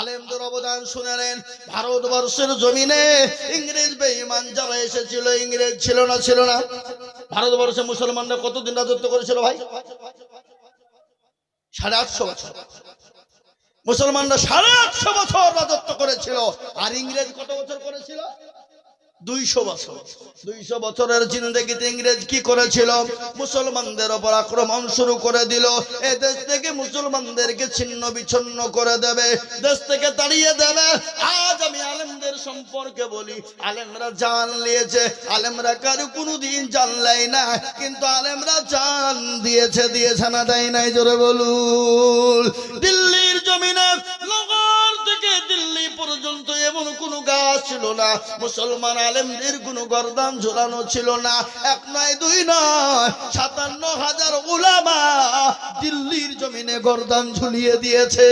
আলেমদের অবদান শুনেলেন। ভারতবর্ষের জমিনে ইংরেজ বেঈমান যারা এসেছিল, ইংরেজ ছিল না ছিল না। ভারতবর্ষে মুসলমানরা কতদিন রাজত্ব করেছিল ভাই? সাড়ে আটশো বছর। মুসলমানরা সাড়ে আটশো বছর রাজত্ব করেছিল। আর ইংরেজ কত বছর করেছিল? দুইশো বছর। দুইশো বছরের জিন্দগিতে ইংরেজ কি করেছিল? মুসলমানদের ওপর আক্রমণ শুরু করে দিল। এ দেশ থেকে মুসলমানদেরকে ছিন্ন বিচ্ছিন্ন করে দেবে। দেশ থেকে তাড়িয়ে দেবে। আজ আমি আলেমদের সম্পর্কে বলি। আলেমরা জান নিয়েছে। আলেমরা কারও কোনোদিন জানলাই না। কিন্তু আলেমরা জান দিয়েছে দিয়েছে না, দেয় নাই। জোরে বলুন। দিল্লির জমিনে এমন কোনো গাছ ছিল না। মুসলমান আলেমদের কোনো গরদান ঝোলানো ছিল না। এক নয়, দুই নয়, সাতান্ন হাজার উলামা দিল্লির জমিনে গরদান ঝুলিয়ে দিয়েছে।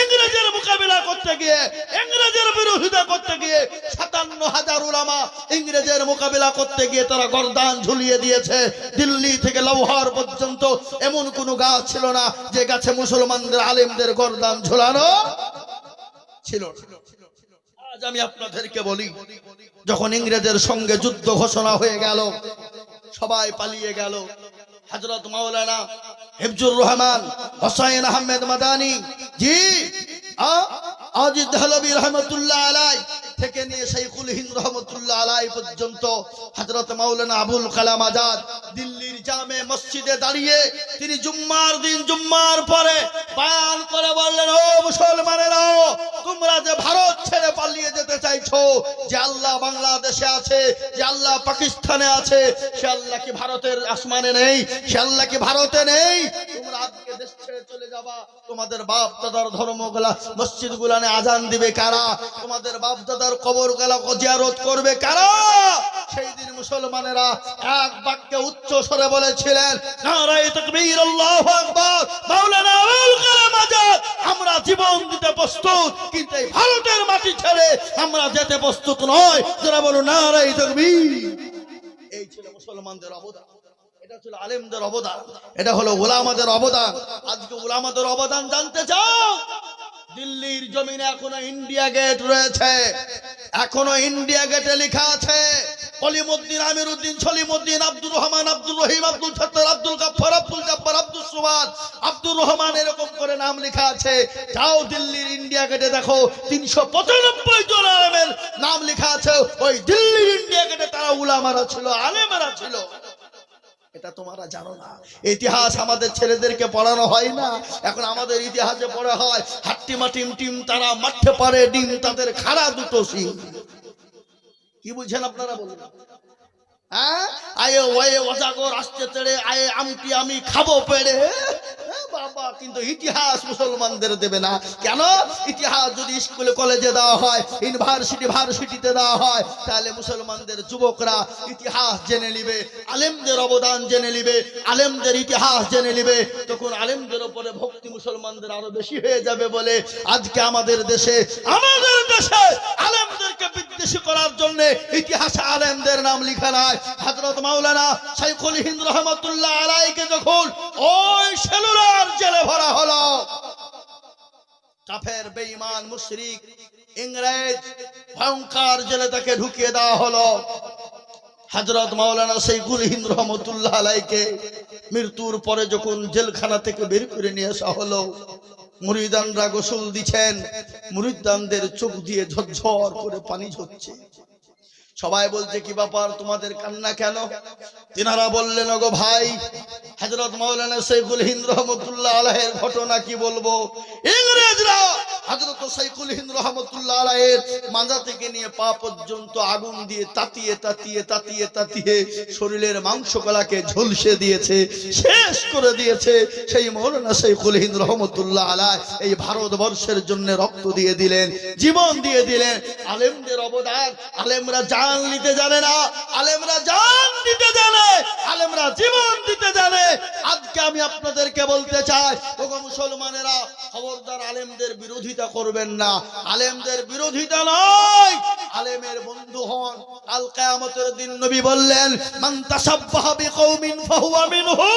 ইংরেজের মোকাবিলা করতে গিয়ে, ইংরেজের বিরোধিতা করতে গিয়ে সাতান্ন হাজার উলামা ইংরেজের মোকাবিলা করতে গিয়ে তারা গরদান ঝুলিয়ে দিয়েছে। দিল্লি থেকে লৌহার পর্যন্ত এমন কোনো গাছ ছিল না যে গাছে মুসলমানদের আলেমদের গরদান ঝোলানো ছিল আজ আমি আপনাদেরকে বলি, যখন ইংরেজের সঙ্গে যুদ্ধ ঘোষণা হয়ে গেল, সবাই পালিয়ে গেল। হজরত মাওলানা হেফজুর রহমান, হোসাইন আহমেদ মাদানি, জি আজি আজিদ দহলবী রহমতুল্লাহ আলাই থেকে নিয়ে শাইখুল হিন্দ রহমতুল্লাহ আলাই পর্যন্ত হজরত মাওলানা আবুল কালাম আজাদ দিল্লির জামে মসজিদে দাঁড়িয়ে তিনি জুম্মার দিন জুম্মার পরে বায়ান করে বললেন, ও মুসলমানেরা, তোমরা যে ভারত ছেড়ে পালিয়ে যেতে চাইছো, যে আল্লাহ বাংলাদেশে আছে, যে আল্লাহ পাকিস্তানে আছে, সে আল্লাহ কি ভারতের আসমানে নেই? সে আল্লাহ কি ভারতে নেই? আজকে দেশ ছেড়ে চলে যাবা। তোমাদের বাপ দাদার ধর্মগুলা মসজিদ গুলানে আজান দিবে কারা? তোমাদের বাপ দাদার কবরগুলা জিয়ারত করবে কারা? সেই দিন মুসলমানেরা এক বাক্যে উচ্চ স্বরে বলেছিলেন আমরা জীবন দিতে প্রস্তুত, কিন্তু এই ভারতের মাটি ছেড়ে আমরা যেতে প্রস্তুত নয়। যারা বলো নারায়ে তাকবীর। এই ছিল মুসলমানদের অবদান। এটা ছিল আলেমদের অবদান। এটা হলো ওলামাদের অবদান। আজকে ওলামাদের অবদান জানতে চাও? দিল্লির জমিনে এখনও ইন্ডিয়া গেট রয়েছে। এখনও ইন্ডিয়া গেটে লেখা আছে কলিমুদ্দিন আমিরুদ্দিন, সলিমুদ্দিন, আব্দুর রহমান আব্দুল রহিম, আব্দুল সত্তর আব্দুল গাফফার, আব্দুল জব্বার, আব্দুল সুবাদ, আব্দুর রহমান এরকম করে নাম লেখা আছে। যাও দিল্লির ইন্ডিয়া গেটে দেখো, তিনশো পঁচানব্বই জন আলেমের নাম লেখা আছে। ওই দিল্লির ইন্ডিয়া গেটে তারা উলামারা ছিল, আলেমেরা ছিল। এটা তোমরা জানো না। ইতিহাস আমাদের ছেলেদেরকে পড়ানো হয় না। এখন আমাদের ইতিহাসে পড়া হয়, হাট্টিমা টিম টিম, তারা মাঠে পারে ডিম, তাদের খাড়া দুটো সিং কি বুঝছেন আপনারা বলুন? হ্যাঁ? আয়ে ওয়ে ওজাগর, আসছে তেড়ে, আয়ে আমটি আমি খাব পেড়ে। বাবা, কিন্তু ইতিহাস মুসলমানদের দেবে না। কেন? ইতিহাস যদি স্কুলে কলেজে দেওয়া হয় ইউনিভার্সিটি ভার্সিটিতে দেওয়া হয়, তাহলে মুসলমানদের যুবকরা ইতিহাস জেনে নিবে, আলেমদের অবদান জেনে নিবে, আলেমদের ইতিহাস জেনে নিবে। তখন আলেমদের উপরে ভক্তি মুসলমানদের আরও বেশি হয়ে যাবে বলে আজকে আমাদের দেশে আমাদের দেশে আলেমদেরকে বিদ্বেষী করার জন্য ইতিহাসে আলেমদের নাম লিখা নাই। হযরত মাওলানা শাইখুল হিন্দ রহমাতুল্লাহ আলাইকে যখন ওই সেলুলার জেলে ভরা হলো। কাফের, বেঈমান, মুশরিক, ইংরেজ ভয়ঙ্কর জেলে তাকে ঢুকিয়ে দেওয়া হলো। হজরত মাওলানা শাইখুল হিন্দ রহমতুল্লাহ আলাইকে মৃত্যুর পরে যখন জেলখানা থেকে বের করে নিয়ে আসা হলো, মুরিদানরা গোসল দিচ্ছেন, মুরিদানদের চোখ দিয়ে ঝরঝর করে পানি ঝরছে। সবাই বলছে, কি ব্যাপার, তোমাদের কান্না কেন? তিনারা বললেন, ওগো ভাই হজরত মৌলানা শেখুল হিন্দ রহমতুল্লাহ আলাহের ঘটনা কি বলব? ইংরেজরা হজরত শেখুল হিন্দ রহমতুল্লাহ আলাহের মাথা থেকে নিয়ে পা পর্যন্ত আগুন দিয়ে তাতিয়ে তাতিয়ে তাতিয়ে তাতিয়ে শরীরের মাংসকলাকে ঝলসে দিয়েছে, শেষ করে দিয়েছে। সেই মৌলানা শেখুল হিন্দ রহমতুল্লাহ আলাহ এই ভারতবর্ষের জন্য রক্ত দিয়ে দিলেন, জীবন দিয়ে দিলেন। আলেমদের অবদান, আলেমরা জান নিতে জানে না, আলেমরা জান দিতে জানে, আলেমরা জীবন দিতে জানে। আজকে আমি আপনাদেরকে বলতে চাই, ওগো মুসলমানেরা, খবরদার আলেমদের বিরোধিতা করবেন না। আলেমদের বিরোধিতা নয়, আলেমের বন্ধু হন। কাল কিয়ামতের দিন নবী বললেন, মান তাসাব্বাহা বিকৌমিন ফাহুয়া মিনহু।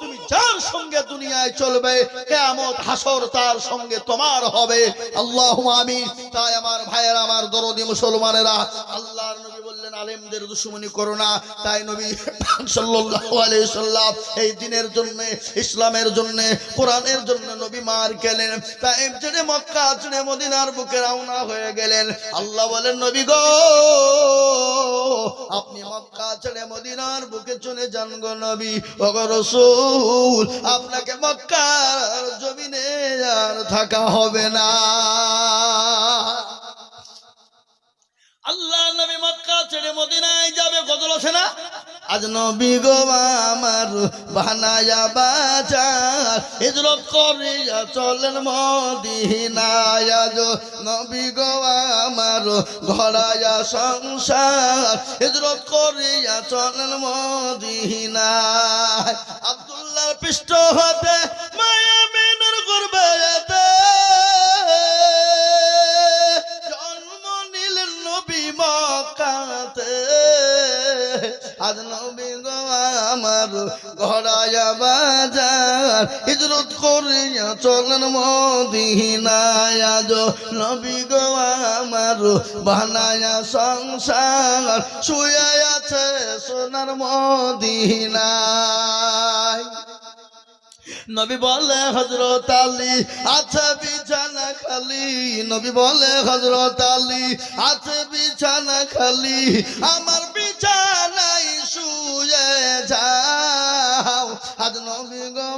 তুমি যার সঙ্গে দুনিয়ায় চলবে, কেয়ামত হাসর তার সঙ্গে তোমার হবে। আল্লাহ আমিন। তাই আমার ভাইয়েরা, আমার দরদি মুসলমানেরা, আল্লাহর নবী বললেন, আলেমদের দুশ্মনী করো না। তাই নবী সাল্লাল্লাহু আলাইহি সাল্লাম এই দিনের জন্য, ইসলামের জন্য, কোরআনের জন্য নবী মার গেলেন। তাই ছেড়ে মক্কা ছেড়ে মদিনার বুকে রওনা হয়ে গেলেন। আল্লাহ বলেন, নবী গো, আপনি মক্কা ছেড়ে মদিনার বুকে চলে যান গো নবী। ওগো রসুল, আপনাকে মক্কার জমিনে আর থাকা হবে না। আল্লাহ নবী মক্কা ছেড়ে মদিনায় যাবে গজল আছে না? আজ নবী গো আমার বানায়া বাজার। হিজরত করিয়া চলেন মদিনায়। আজ নবী গো আমার ঘরায়া সংসার। হিজরত করিয়া চলেন মদিনায়। আব্দুল্লাহ পৃষ্ঠ হতে মায়া মিনুর করবে মক্কাতে আজ নবী গো আমার ঘরায়া বাজার। হিজরত করিয়া চলেন মদিনায়। আজ নবী গো আমার বানায়া সংসার। শুয়ে আছে সোনার মদিনায়। নবী বলে হজরত আলী আছে বিছানা খালি নবী বলে হজরত আলী, আছে বিছানা খালি, আমার বিছানাই শুয়ে যাও। আজ নবী গো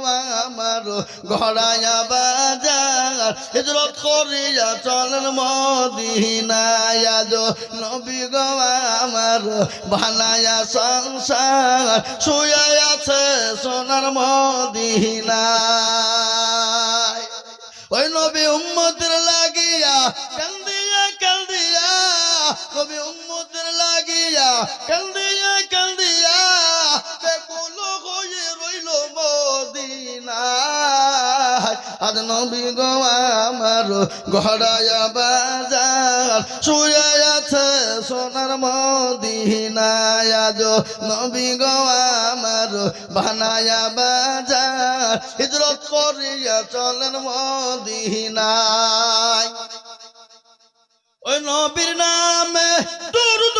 আমার ঘরায়া বাজার, হিজরত করিয়া চলেন মদিনায়। আজ নবী গো আমার বানায়া সংসার, শুয়ে আছে সোনার মদিনায়। ওই নবী উম্মতের লাগিয়া কান্দিয়া কান্দিয়া নবী উম্মতের লাগিয়া কান্দিয়া কান্দিয়া বেকুল হয়ে রইল মদিনায় আজ নবী গো আমার ঘরায়া বাজার শুয়ে আছে সোনার মদিনায়। আজ নবী গো আমার বানায়া বাজার, হিজরত করিয়া চলেন মদিনায়। ওই নবীর নামে দরুদ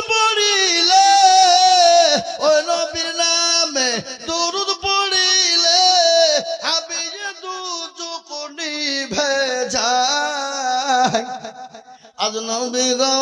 নবী গো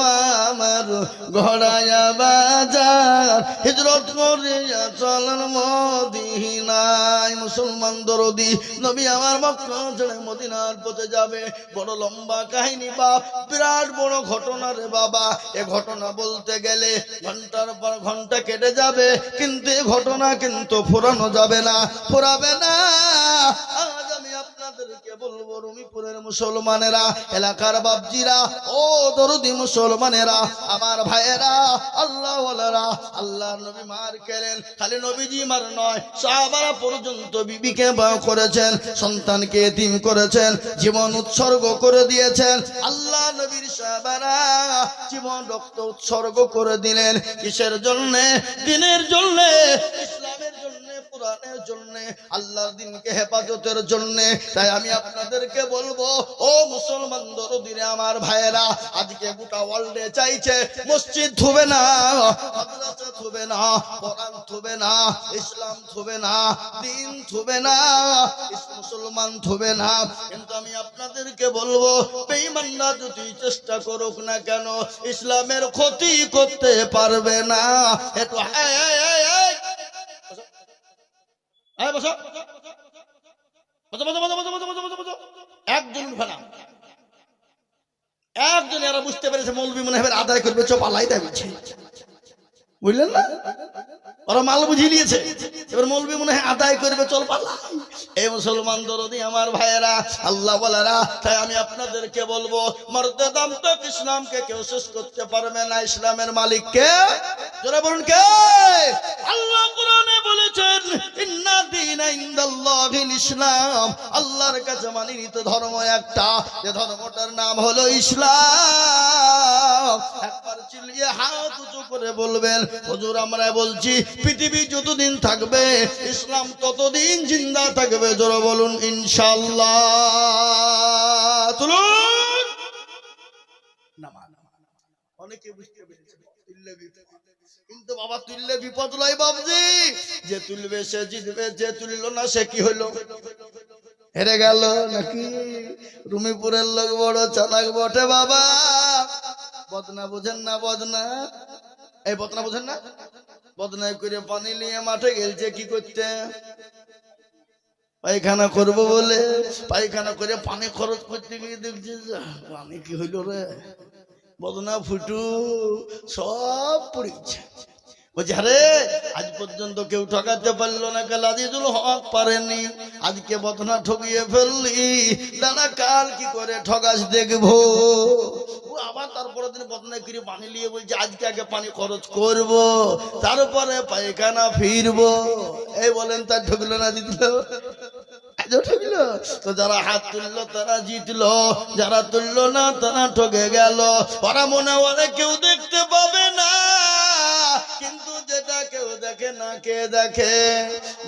আমার ঘরায়া বাজার। হিজরত করিয়া চলেন মদিনায় মুসলমান দরদি, নবী আমার মক্কা ছেড়ে মদিনার পথে যাবে। বড় লম্বা কাহিনী বাপ, বিরাট বড় ঘটনা রে বাবা। এ ঘটনা বলতে গেলে ঘণ্টার পর ঘণ্টা কেটে যাবে, কিন্তু এ ঘটনা কিন্তু ফুরানো যাবে না। ফুরাবে না। আপনাদেরকে বলব, রুমিপুরের মুসলমানেরা, এলাকার বাবজিরা ও মুসলমানেরা, আমার ভাইয়েরা আল্লাহ আল্লাহ নবী মার খালি নবীজি মার নয় পর্যন্ত বিবিকে করেছেন, সন্তানকে এতিম করেছেন, জীবন উৎসর্গ করে দিয়েছেন, আল্লাহ নবীর সাহাবারা জীবন রক্ত উৎসর্গ করে দিলেন, কিসের জন্যে? দিনের জন্যে, ইসলামের জন্য। কোরআনের জন্য আল্লাহর দিনকে হেফাজতের জন্য। তাই আমি আপনাদেরকে বলব ও মুসলমান দরদিনে আমার ভাইয়েরা আজকে গোটা ওয়ার্ল্ডে চাইছে মসজিদ থুবে না থুবে না কোরআন থুবে না ইসলাম থুবে না দিন থুবে না মুসলমান থুবে না। কিন্তু আমি আপনাদেরকে বলব যদি চেষ্টা করুক না কেন ইসলামের ক্ষতি করতে পারবে না। এই, একজন একজন এরা বুঝতে পেরেছে মৌলবি মনে হবে আদায় করবে চোপ আল্লাহ তাই বলছে। বুঝলেন না? ওরা মাল বুঝিয়ে নিয়েছে। এবার মৌলবি মনে হয় আদায় করবে, চল পাল্লা এই মুসলমান দরদি আমার ভাইয়েরা, আল্লাহ বলারা, তাই আমি আপনাদেরকে বলব, মর্দে দাম তো ইসলামকে কেউ শেষ করতে পারবে না, ইসলামের মালিককে জোরে বলুন কে? আল্লাহ কোরআনে বলেছেন, ইন্না দীনা ইনদাল্লাহিল ইসলাম। আল্লাহর কাছে মানিত ধর্ম একটা যে ধর্মটার নাম হলো ইসলাম। একবার চিল্লিয়ে হাত উঁচু করে বলবেন হুজুর আমরা বলছি, পৃথিবী যতদিন থাকবে, ইসলাম ততদিন জিন্দা থাকবে, জোরে বলুন ইনশাল্লাহ কিন্তু বাবা, তুললে বিপদ বাবজি যে তুলবে, সে জিতবে, যে তুললো না, সে কি হেরে গেল নাকি? রুমিপুরের লোক বড় চালাক বটে বাবা। বদনা বুঝেন না, বদনা। এই বদনা বুঝেন না? বদনা করে পানি নিয়ে মাঠে গেলছে, কি করতে? পায়খানা করব বলে, পায়খানা করে পানি খরচ করতে গিয়ে দেখছে পানি কি হইল রে? বদনা ফুটু, সব পড়েছে বলছে, আরে, আজ পর্যন্ত কেউ ঠকাতে পারল না কাল আজিজুল হক পারেনি। আজকে বদনা ঠকিয়ে ফেললি, দাদা কাল কি করে ঠকাস দেখব? আবার তারপরে দিন বদনা করে পানি নিয়ে বলছে, আজকে আগে পানি খরচ করব, তারপরে পায়খানা ফিরব। এই বলেন, তার ঢুকলো না দিদিল ঠকলো। তো যারা হাত তুললো, তারা জিতলো। যারা তুললো না, তারা ঠকে গেল। ওরা মনে ওরা কেউ দেখতে পাবে না। যেটা কেউ দেখে না কে দেখে,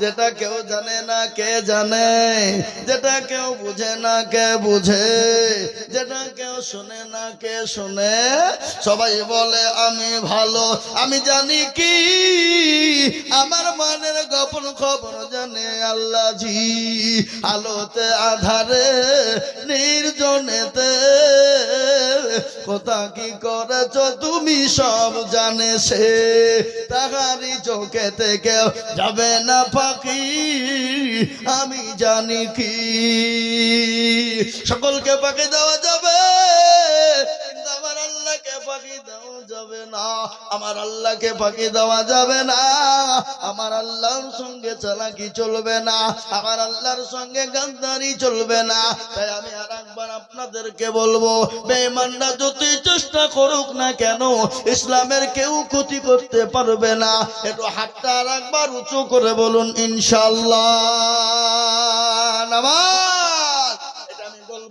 যেটা কেউ জানে না কে জানে, যেটা কেউ বুঝে না কে বুঝে, যেটা কেউ শুনে না কে শুনে, সবাই বলে, আমি ভালো, আমি জানি কি আমার মনের গোপন খবর জানে আল্লাহ জি আলোতে, আধারে, নির্জনেতে। কোথা কি করেছ তুমি সব জানে সে। তাহারি চোখে থেকে যাবে না পাখি আমি জানি কি। সকলকে পাখি দেওয়া যাবে আমার আল্লাহকে পাখি দেওয়া যাবে না। আমার আল্লাহকে পাখি দেওয়া যাবে না। আমার আল্লাহর সঙ্গে চালাকি চলবে না। আমার আল্লাহর সঙ্গে গান্ধারি চলবে না। তাই আমি আর একবার আপনাদেরকে বলব, বেঈমানরা যতই চেষ্টা করুক না কেন, ইসলামের কেউ ক্ষতি করতে পারবে না। একটু হাতটা আর একবার উঁচু করে বলুন ইনশাল্লাহ নামাজ।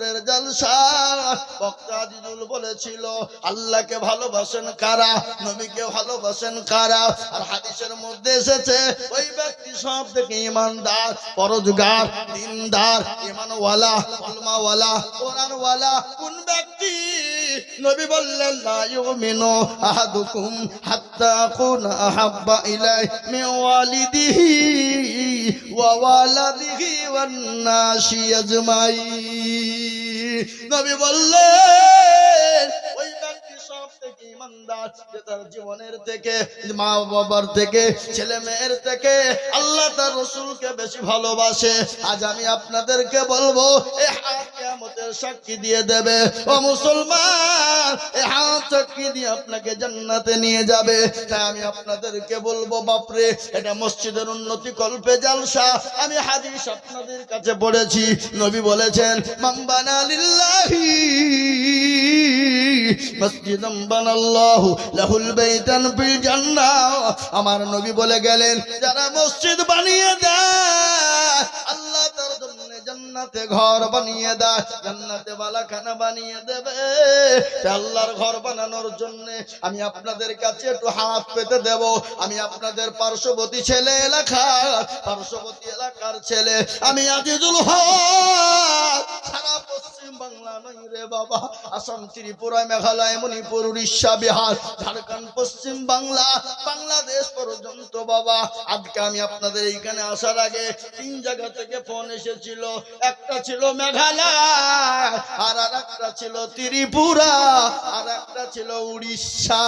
রবিপুরের জলসা। বক্তা আজিজুল বলেছিল, আল্লাহকে ভালোবাসেন কারা? নবীকে ভালোবাসেন কারা? আর হাদিসের মধ্যে এসেছে, ওই ব্যক্তি সব থেকে ইমানদার, পরজগার, দিনদার, ইমানওয়ালা কলমাওয়ালা কোরআনওয়ালা কোন ব্যক্তি? নবী বললেন, লা ইউমিনু আহাদুকুম হাত্তা ওয়া ওয়ালাদিহি ওয়ান নাসি আজমাইন। নবী বললেন ওই ব্যক্তি সব তার জীবনের থেকে, মা বাবার থেকে, ছেলে মেয়ের থেকে, আল্লাহ তার রসুলকে বেশি ভালোবাসে। আজ আমি আপনাদেরকে বলব কিয়ামতের সাক্ষী দিয়ে দেবে। ও মুসলমান এই হাত সাক্ষী দিয়ে আপনাকে জান্নাতে নিয়ে যাবে। তাই আমি আপনাদেরকে বলব, বাপরে, এটা মসজিদের উন্নতি কল্পে জালসা। আমি হাদিস আপনাদের কাছে পড়েছি, নবী বলেছেন মাম্বানা লিল্লাহি মসজিদাম বানাল্লাহু। আমার নবী বলে গেলেন, যারা মসজিদ বানিয়ে দেয়, আল্লাহ তার জন্য জান্নাতে ঘর বানিয়ে দেয়, জান্নাতে বালাখানা বানিয়ে দেবে। আল্লাহর ঘর বানানোর জন্য আমি আপনাদের কাছে একটু হাত পেতে দেব। আমি আপনাদের পার্শ্ববর্তী ছেলে এলাকা পার্শ্ববর্তী এলাকার ছেলে, আমি আজিজুল হক, সারা পশ্চিম বাংলা নই রে বাবা। আসাম, ত্রিপুরা, মেঘালয়, মণিপুর, উড়িষ্যা, বিহার, ঝাড়খণ্ড, পশ্চিম বাংলা, বাংলাদেশ পর্যন্ত বাবা। আজকে আমি আপনাদের এইখানে আসার আগে তিন জায়গা থেকে ফোন এসেছিল। একটা ছিল মেঘালয়, আর আর একটা ছিল ত্রিপুরা আর একটা ছিল উড়িষ্যা।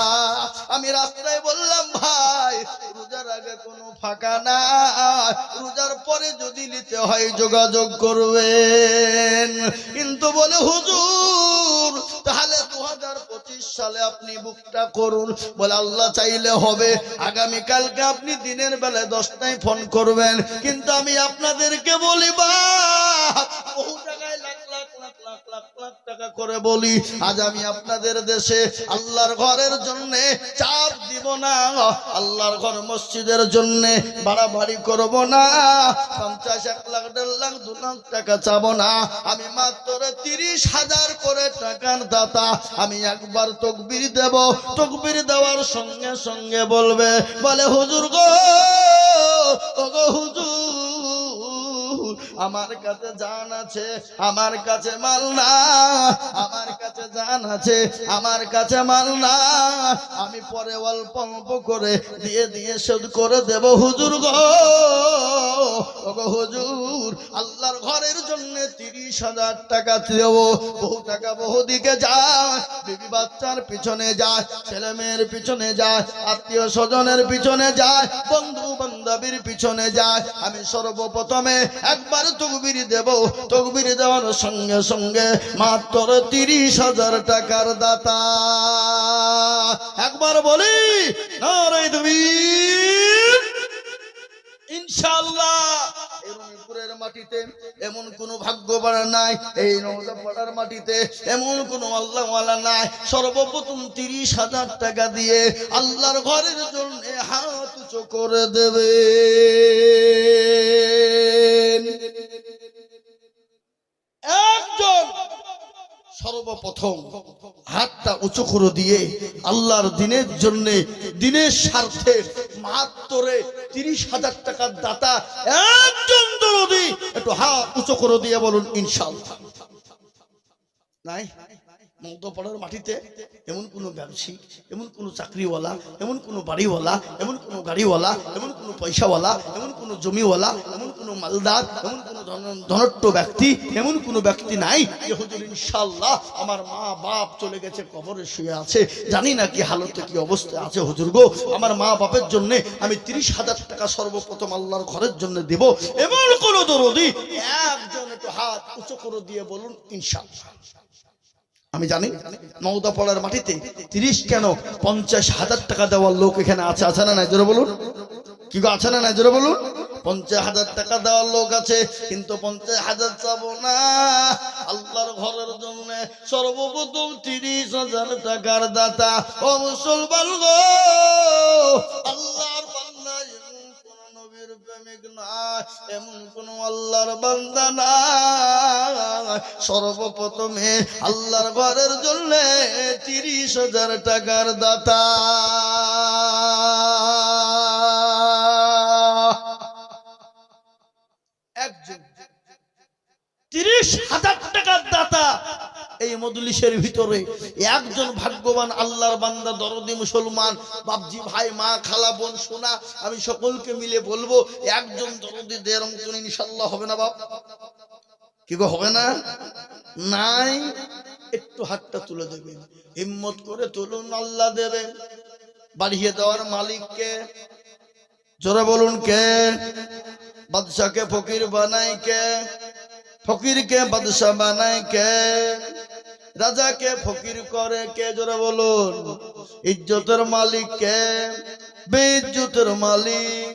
আমি রাস্তায় বললাম, ভাই, রোজার আগে কোনো ফাঁকা না রোজার পরে যদি নিতে হয় যোগাযোগ করবেন। কিন্তু বলে, হুজুর, তাহলে দু হাজার পঁচিশ সালে আপনি বুকটা করুন। বলে, আল্লাহ চাইলে হবে। আগামীকালকে আপনি দিনের বেলায় দশটায় ফোন করবেন। কিন্তু আমি আপনাদেরকে বলি বা বহু জায়গায় লাখ লাখ করে বলি, আজ আমি আপনাদের দেশে আল্লাহর ঘরের জন্য চাপ দিব না, আল্লাহর ঘর মসজিদের জন্য বাড়াবাড়ি করব না, পঞ্চাশ এক লাখ, দেড় লাখ, দু লাখ টাকা চাবো না, আমি মাত্র তিরিশ হাজার করে টাকার দাতা, আমি একবার তকবির দেব, তকবির দেওয়ার সঙ্গে সঙ্গে বলবে, বলে হুজুর গো হুজুর আমার কাছে জান আছে, আমার কাছে মাল না, আমার কাছে জান আছে, আমার কাছে মাল না। আমি পরে অল্প অল্প করে দিয়ে দিয়ে শোধ করে দেব, হুজুর গো। হুজুর, আল্লাহর ঘরের জন্য তিরিশ হাজার টাকা দেব। বহু টাকা বহু দিকে যায়। বিবি বাচ্চার পিছনে যায়, ছেলে মেয়ের পিছনে যায়, আত্মীয় স্বজনের পিছনে যায়, বন্ধু বান্ধবীর পিছনে যায়। আমি সর্বপ্রথমে একবার তকবির দেব, তকবির দেওয়ার সঙ্গে সঙ্গে মাত্র তিরিশ হাজার টাকার দাতা। একবার বলি, নারায় তুমি ইনশাআল্লাহ। এই রংপুরের মাটিতে নাই এমন কোন আল্লাহওয়ালা নাই। সর্বপ্রথম তিরিশ হাজার টাকা দিয়ে আল্লাহর ঘরের জন্য হাত উঁচু করে দেবে একজন সর্বপ্রথম হাতটা উঁচু করে দিয়ে আল্লাহর দিনের জন্য, দিনের স্বার্থে মাত্রে তিরিশ হাজার টাকার দাতা একজন একটু হাত উঁচু করে দিয়ে বলুন ইনশাল্লাহ নাই? মধ্যপাড়ার মাটিতে এমন কোনো ব্যবসায়ী এমন কোনো চাকরিওয়ালা এমন কোনো বাড়িওয়ালা এমন কোনো গাড়িওয়ালা এমন কোনো পয়সাওয়ালা এমন কোনো জমিওয়ালা এমন কোনো মালদার এমন কোনো ধন- ধনট্ট ব্যক্তি এমন কোনো ব্যক্তি নাই যে হুজুর ইনশাল্লাহ আমার মা বাপ চলে গেছে কবরে শুয়ে আছে জানি না কি হালতে কি অবস্থায় আছে হুজুর গো আমার মা বাপের জন্য আমি তিরিশ হাজার টাকা সর্বপ্রথম আল্লাহর ঘরের জন্য দেব এমন কোনো দরদি একজন একটু হাত উঁচু করে দিয়ে বলুন ইনশাল্লাহ আমি জানি নৌদাপাড়ার মাটিতে তিরিশ কেন পঞ্চাশ হাজার টাকা দেওয়ার লোক এখানে আছে আছে না নাই? জোরে বলুন। কি আছে না নাই? জোরে বলুন। পঞ্চাশ হাজার টাকা দেওয়ার লোক আছে, কিন্তু পঞ্চাশ হাজার চাবো না। আল্লাহর ঘরের জন্য সর্বপ্রথম তিরিশ হাজার টাকার দাতা। ও মুসলমান গো, আল্লাহর প্রেমিক না, এমন কোন আল্লাহর বান্দা না। সর্বপ্রথমে আল্লাহর ঘরের জন্য তিরিশ হাজার টাকার দাতা। এই ভিতরে একজন ভাগ্যবান আল্লাহর বান্দা, দরদি মুসলমান ভাই, মা, খালা, বোন আমি সকলকে মিলে বলব, একজন দরদি মতন ইনশাল্লাহ হবে না বাপ। কি গো, হবে না? নাই। একটু হাতটা তুলে দেবেন হিম্মত করে তুলুন, আল্লাহ দেবেন বাড়িয়ে দেওয়ার মালিককে। জোরে বলুন কে? বাদশাকে ফকির বানাই কে? ফকিরকে বাদশাহ বানাই কে? রাজাকে ফকির করে কে? জোরে বলুন। ইজ্জতের মালিক কে? বেইজ্জতের মালিক।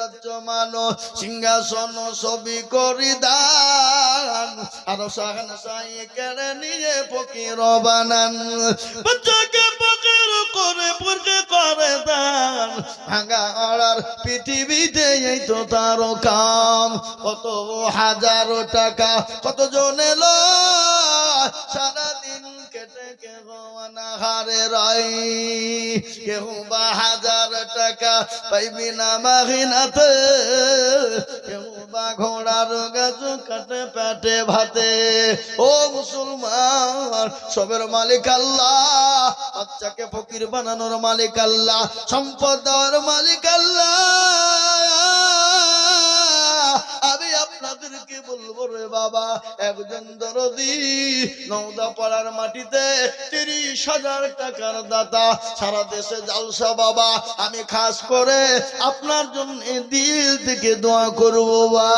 কবিও বলেছে রাজ্য মানো সিংহাসন ছবি করি দান। আর সাহান সাই ফকির বানান। তার কাম কত হাজারো টাকা কত জন এলো হাজার টাকা ঘোড়ার কাটে পেটে ভাতে? ও সবের মালিক আল্লাহ, বাচ্চাকে ফকির বানানোর মালিক আল্লাহ, সম্পদ দেওয়ার মালিক আল্লাহ। বলব রে বাবা। একজন দরদি নৌদা পাড়ার মাটিতে তিরিশ হাজার টাকার দাতা। সারা দেশে জালসা বাবা, আমি খাস করে আপনার জন্য দিল থেকে দোয়া করব বা।